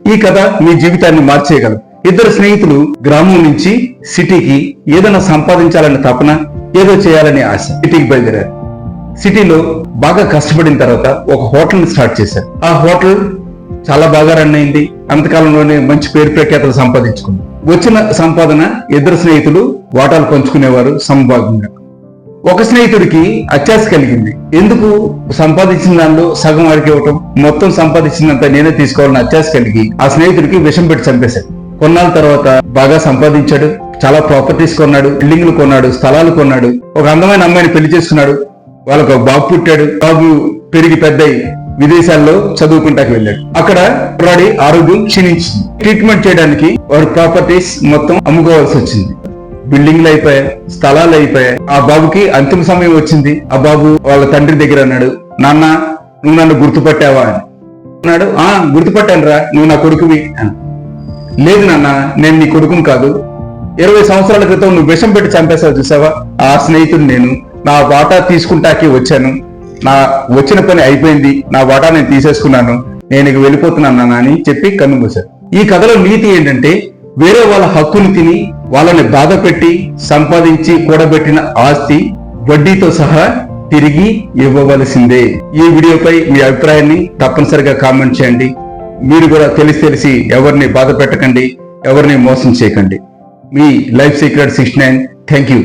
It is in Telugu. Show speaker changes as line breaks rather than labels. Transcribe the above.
ఈ కథ మీ జీవితాన్ని మార్చేయగలదు. ఇద్దరు స్నేహితులు గ్రామం నుంచి సిటీకి ఏదైనా సంపాదించాలనే తపన ఏదో చేయాలనే ఆశ సిటీకి బయలుదేరారు. సిటీలో బాగా కష్టపడిన తర్వాత ఒక హోటల్ స్టార్ట్ చేశారు. ఆ హోటల్ చాలా బాగా రన్ అయింది. అంతకాలంలోనే మంచి పేరు ప్రఖ్యాతలు సంపాదించుకుంది వచ్చిన సంపాదన ఇద్దరు స్నేహితులు వాటాలు పంచుకునేవారు సంభాగంగా ఒక స్నేహితుడికి అత్యాశ కలిగింది. ఎందుకు? సంపాదించిన దానిలో సగం వారికి ఇవ్వటం మొత్తం సంపాదించినంత నేనే తీసుకోవాలని అత్యాశ కలిగి ఆ స్నేహితుడికి విషం పెట్టి చంపేశాడు. కొన్నాళ్ళ తర్వాత బాగా సంపాదించాడు చాలా ప్రాపర్టీస్ కొన్నాడు బిల్డింగ్లు కొన్నాడు స్థలాలు కొన్నాడు ఒక అందమైన అమ్మాయిని పెళ్ళి చేసుకున్నాడు వాళ్ళకు బాబు పుట్టాడు బాబు పెరిగి పెద్దయి విదేశాల్లో చదువుకుంటాకి వెళ్ళాడు. అక్కడ వాడి ఆరోగ్యం క్షీణించింది. ట్రీట్మెంట్ చేయడానికి వాడి ప్రాపర్టీస్ మొత్తం అమ్ముకోవాల్సి వచ్చింది. బిల్డింగ్లు అయిపోయాయి స్థలాలు అయిపోయాయి. ఆ బాబుకి అంతిమ సమయం వచ్చింది. ఆ బాబు వాళ్ళ తండ్రి దగ్గర అన్నాడు నాన్న నువ్వు నన్ను గుర్తుపట్టావా? అని. అన్నాడు ఆ గుర్తుపట్టాను రా నువ్వు నా కొడుకువి. అని లేదు నాన్న నేను నీ కొడుకుని కాదు. ఇరవై సంవత్సరాల క్రితం నువ్వు విషం పెట్టి చంపేశావు చూసావా? ఆ స్నేహితుడు నేను. నా వాటా తీసుకుంటాకి వచ్చాను. నా వచ్చిన పని అయిపోయింది. నా వాటా నేను తీసేసుకున్నాను. నేను ఇక వెళ్ళిపోతున్నాను నాన్న అని చెప్పి కన్ను మూశారు ఈ కథలో నీతి ఏంటంటే వేరే వాళ్ళ హక్కుని తిని వాళ్ళని బాధ పెట్టి సంపాదించి కూడబెట్టిన ఆస్తి వడ్డీతో సహా తిరిగి ఇవ్వవలసిందే. ఈ వీడియోపై మీ అభిప్రాయాన్ని తప్పనిసరిగా కామెంట్ చేయండి. మీరు కూడా తెలిసి తెలిసి ఎవరిని బాధ పెట్టకండి ఎవరిని మోసం చేయకండి. మీ life secret six nine thank you